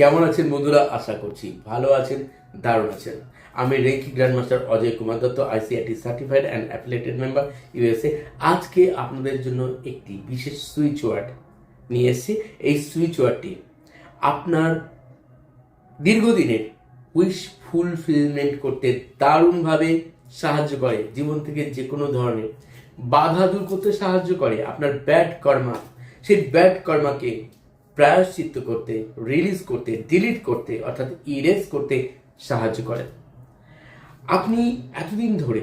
কেমন আছেন বন্ধুরা? আশা করছি ভালো আছেন, দারুণ আছেন। আমি reiki grand master Ajay Kumar Dutta ICIT certified and affiliated member USA আজকে আপনাদের জন্য একটি বিশেষ সুইচ ওয়ার্ড নিয়ে এসেছি। এই সুইচ ওয়ার্ডটি আপনার দীর্ঘদিনের উইশ ফুলফিলমেন্ট করতে দারুণভাবে সাহায্য করে, জীবন থেকে যে কোনো ধরনের বাধা দূর করতে সাহায্য করে। আপনার ব্যাড কর্মা সেই ব্যাড কর্মাকে প্রায়শ্চিত্ত করতে রিলিজ করতে ডিলিট করতে, অর্থাৎ ইরেজ করতে সাহায্য করে। আপনি এতদিন ধরে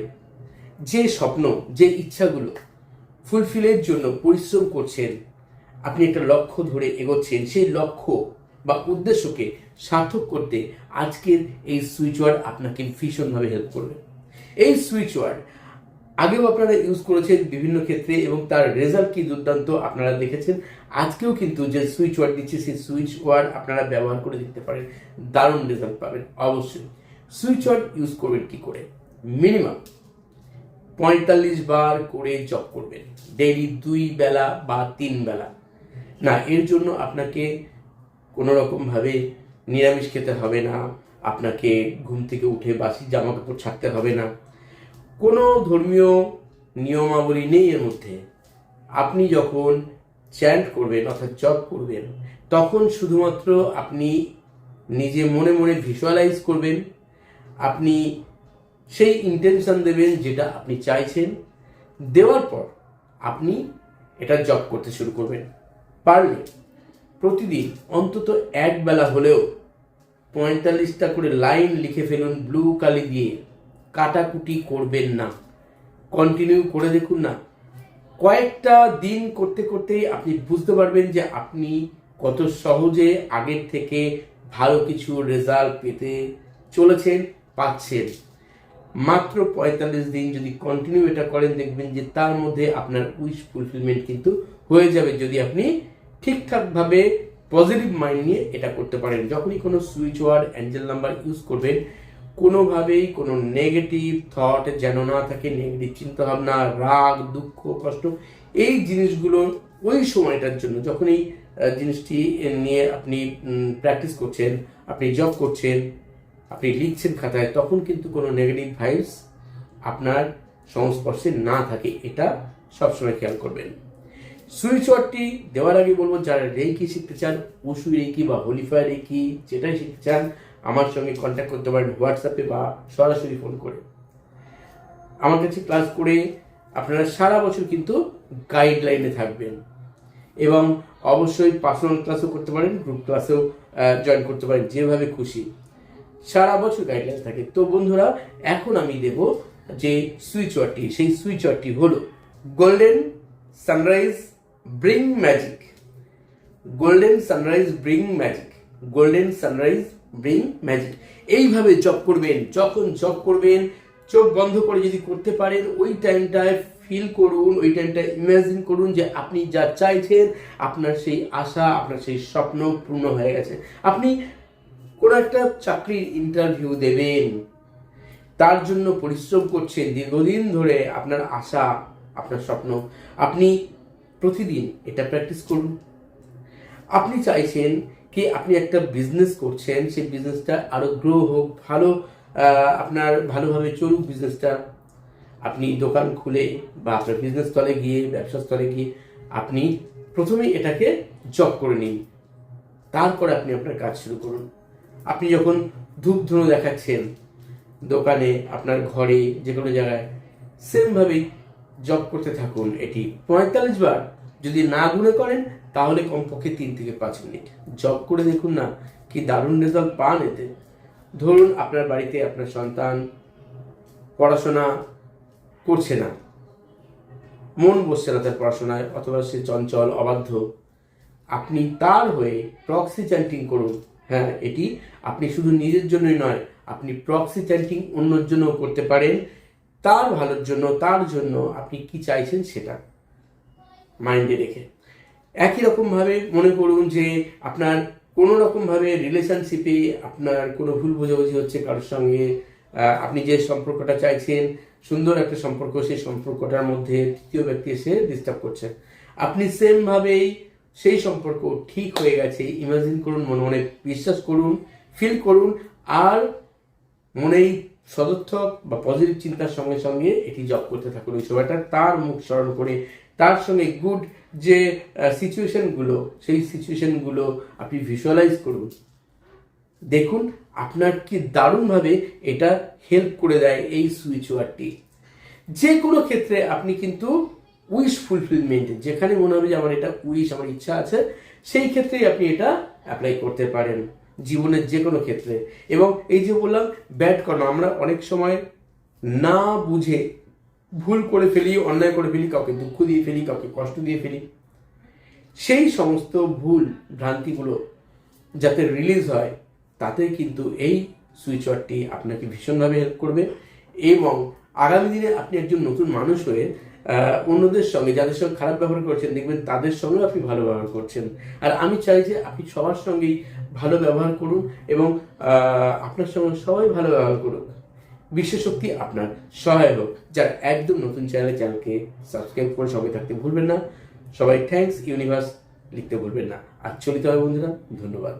যে স্বপ্ন, যে ইচ্ছাগুলো ফুলফিলের জন্য পরিশ্রম করছেন, আপনি একটা লক্ষ্য ধরে এগোচ্ছেন, সেই লক্ষ্য বা উদ্দেশ্যকে সার্থক করতে আজকের এই সুইচ ওয়ার্ড আপনাকে ভীষণভাবে হেল্প করবে। এই সুইচ ওয়ার্ড আগেও আপনারা ইউজ করেছেন বিভিন্ন ক্ষেত্রে এবং তার রেজাল্ট কি দুর্দান্ত আপনারা দেখেছেন। আজকেও কিন্তু যে সুইচ ওয়ার্ড দিচ্ছে, সেই সুইচ ওয়ার্ড আপনারা ব্যবহার করে দেখতে পারেন, দারুণ রেজাল্ট পাবেন, অবশ্যই। সুইচ ওয়ার্ড ইউজ করবেন কি করে? মিনিমাম পঁয়তাল্লিশ বার করে জব করবেন। ডেইলি দুই বেলা বা তিন বেলা। না, এর জন্য আপনাকে কোনো রকমভাবে নিরামিষ খেতে হবে না, আপনাকে ঘুম থেকে উঠে বাসি জামা কাপড় ছাড়তে হবে না কোনো ধর্মীয় নিয়মাবলী নেই এর মধ্যে। আপনি যখন চ্যান্ট করবেন অর্থাৎ জব করবেন, তখন শুধুমাত্র আপনি নিজে মনে মনে ভিজুয়ালাইজ করবেন। আপনি সেই ইন্টেনশন দেবেন যেটা আপনি চাইছেন। দেওয়ার পর আপনি এটা জব করতে শুরু করবেন। পারলে প্রতিদিন অন্তত এক বেলা হলেও পঁয়তাল্লিশটা করে লাইন লিখে ফেলুন ব্লু কালি দিয়ে। কাটাকুটি করবেন না। কন্টিনিউ করে দেখুন না। কয়েকটা দিন করতে করতেই আপনি বুঝতে পারবেন যে আপনি কত সহজে আগের থেকে ভালো কিছু রেজাল্ট পেতে চলেছেন, পাচ্ছেন। মাত্র পঁয়তাল্লিশ দিন যদি কন্টিনিউ এটা করেন, দেখবেন যে তার মধ্যে আপনার উইশ ফুলফিলমেন্ট কিন্তু হয়ে যাবে। যদি আপনি ঠিকঠাকভাবে পজিটিভ মাইন্ড নিয়ে এটা করতে পারেন, যখনই কোনো switch word angel number use করবেন কোনোভাবেই কোনো নেগেটিভ থট যেন না থাকে নেগেটিভ চিন্তাভাবনা, রাগ, দুঃখ, কষ্ট, এই জিনিসগুলো ওই সময়টার জন্য যখন এই জিনিসটি নিয়ে আপনি প্র্যাকটিস করছেন, আপনি জব করছেন, আপনি লিখছেন খাতায়, তখন কিন্তু কোনো নেগেটিভ ভাইবস আপনার সংস্পর্শে না থাকে। এটা সবসময় খেয়াল করবেন। সুইচ ওয়ার্ডটি দেওয়ার আগে বলব, যারা রেকি শিখতে চান উসু রেকি বা হোলিফায়ার রেকি যেটাই শিখতে চান আমার সঙ্গে কন্ট্যাক্ট করতে পারেন হোয়াটসঅ্যাপে বা সরাসরি ফোন করে। আমার কাছে ক্লাস করে আপনারা সারা বছর কিন্তু গাইডলাইনে থাকবেন। এবং অবশ্যই পার্সোনাল ক্লাসও করতে পারেন গ্রুপ ক্লাসেও জয়েন করতে পারেন, যেভাবে খুশি। সারা বছর গাইডলাইন থাকে। তো বন্ধুরা, এখন আমি দেব যে সুইচ ওয়ার্ডটি সেই সুইচ ওয়ার্ডটি হলো golden sunrise bring magic golden sunrise bring magic golden sunrise bring magic এইভাবে জব করবেন, যখন জব করবেন, চোখ বন্ধ করে যদি করতে পারেন, ওই টাইমটায় ফিল করুন, ওই টাইমটায় ইমাজিন করুন যে আপনি যা চাইছেন, আপনার সেই আশা, আপনার সেই স্বপ্ন পূর্ণ হয়ে গেছে। আপনি কোনো একটা চাকরির ইন্টারভিউ দেবেন, তার জন্য পরিশ্রম করছেন, দীর্ঘদিন ধরে আপনার আশা, আপনার স্বপ্ন, আপনি প্রতিদিন এটা প্র্যাকটিস করুন। আপনি চাইছেন কি আপনি একটা বিজনেস করছেন, সেই বিজনেসটা আরও গ্রো হোক, ভালো আপনার ভালোভাবে চলুক বিজনেসটা আপনি দোকান খুলে বা আপনার বিজনেস স্থলে গিয়ে, ব্যবসা স্থলে গিয়ে আপনি প্রথমে এটাকে জব করে নিন। তারপরে আপনি আপনার কাজ শুরু করুন। আপনি যখন ধূপ ধুনো দেখাচ্ছেন দোকানে, আপনার ঘরে যে কোনো জায়গায়, সেমভাবেই জব করতে থাকুন। এটি পঁয়তাল্লিশ বার যদি না গুনে করেন, তাহলে কমপক্ষে তিন থেকে পাঁচ মিনিট। জব করে দেখুন না, কি দারুণ রেজাল্ট পান এতে। ধরুন আপনার বাড়িতে আপনার সন্তান পড়াশোনা করছে না। মন বসছে না তার পড়াশোনায়, অথবা সে চঞ্চল, অবাধ্য। আপনি তার হয়ে প্রক্সি চ্যান্টিং করুন। হ্যাঁ এটি আপনি শুধু নিজের জন্যই নয়, আপনি প্রক্সি চ্যান্টিং অন্যর জন্যও করতে পারেন। তার ভালোর জন্য, তার জন্য আপনি কি চাইছেন সেটা। মাইন্ডে রেখে। একই রকমভাবে মনে করুন যে আপনার কোনো রকমভাবে রিলেশনশিপে আপনার কোনো ভুল বোঝাবুঝি হচ্ছে কারোর সঙ্গে আপনি যে সম্পর্কটা চাইছেন, সুন্দর একটা সম্পর্ক, সেই সম্পর্কটার মধ্যে তৃতীয় ব্যক্তি এসে ডিস্টার্ব করছে। আপনি সেমভাবেই সেই সম্পর্ক ঠিক হয়ে গেছে ইমাজিন করুন, মনে মনে বিশ্বাস করুন ফিল করুন, আর মনেই সদর্থক বা পজিটিভ চিন্তার সঙ্গে সঙ্গে এটি জব করতে থাকুন। ওই সময়টা তার মুখ স্মরণ করে তার সঙ্গে গুড যে সিচুয়েশনগুলো সেই সিচুয়েশনগুলো আপনি ভিজুয়ালাইজ করুন। দেখুন, আপনার কি দারুণভাবে এটা হেল্প করে দেয় এই সুইচ ওয়ার্ডটি যে কোনো ক্ষেত্রে আপনি কিন্তু উইশ ফুলফিলমেন্ট যেখানে মনে হবে যে আমার এটা উইশ আমার ইচ্ছা আছে, সেই ক্ষেত্রেই আপনি এটা অ্যাপ্লাই করতে পারেন, জীবনের যে কোনো ক্ষেত্রে। এবং এই যে বললাম ব্যাড কর্ম, আমরা অনেক সময় না বুঝে ভুল করে ফেলি, অন্যায় করে ফেলি, কাউকে দুঃখ দিয়ে ফেলি, কাউকে কষ্ট দিয়ে ফেলি, সেই সমস্ত ভুল ভ্রান্তিগুলো যাতে রিলিজ হয়, তাতে কিন্তু এই সুইচ ওয়ার্ডটি আপনাকে ভীষণভাবে হেল্প করবে এবং আগামী দিনে আপনি একজন নতুন মানুষ হয়ে অন্যদের সঙ্গে যাদের সঙ্গে খারাপ ব্যবহার করছেন, দেখবেন তাদের সঙ্গেও আপনি ভালো ব্যবহার করছেন। আর আমি চাই যে আপনি সবার সঙ্গেই ভালো ব্যবহার করুন এবং আপনার সঙ্গে সবাই ভালো ব্যবহার করুক। বিশ্বশক্তি আপনার সহায়ক হোক। যার একদম নতুন চ্যানেলে চ্যানেলকে সাবস্ক্রাইব করে সবাই থাকতে ভুলবেন না। সবাই থ্যাংকস ইউনিভার্স লিখতে ভুলবেন না। আর চলিত হবে বন্ধুরা, ধন্যবাদ।